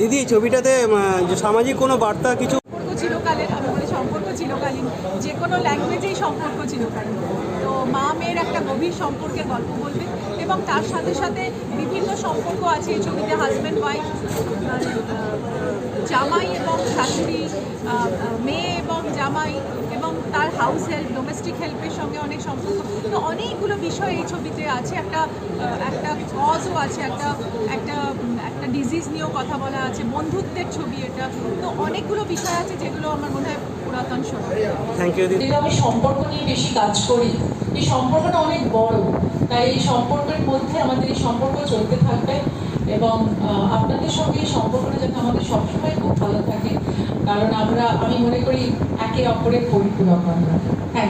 দিদি ছবিটাতে সামাজিক কোনো বার্তা, কিছু চিরকালের সম্পর্ক চিরকালীন, যে কোনো ল্যাঙ্গুয়েজেই সম্পর্ক চিরকালীন। তো মা মেয়ের একটা গভীর সম্পর্কের গল্প বলবে, এবং তার সাথে সাথে বিভিন্ন সম্পর্ক আছে এই ছবিতে হাজব্যান্ড ওয়াইফ জামাই এবং শাশুড়ি মেয়ে এবং জামাই। এবং তার হাউস হেল্প ডোমেস্টিক হেল্পের সঙ্গে অনেক সম্পর্ক। তো অনেকগুলো বিষয় এই ছবিতে আছে। একটা একটা কজও আছে একটা একটা একটা ডিজিজ নিয়েও কথা বলা আছে বন্ধুত্বের ছবি এটা। তো অনেকগুলো বিষয় আছে যেগুলো আমার মনে হয় পুরাতন ছবি। থ্যাংক ইউ আমি সম্পর্ক নিয়ে বেশি কাজ করি এই সম্পর্কটা অনেক বড়। তাই এই সম্পর্কের মধ্যে আমাদের এই সম্পর্ক চলতে থাকবে এবং আপনাদের সঙ্গে এই সম্পর্কটা যাতে আমাদের সবসময় কারণ আমরা আমি মনে করি একে অপরের পরিপূরক আমরা। থ্যাংক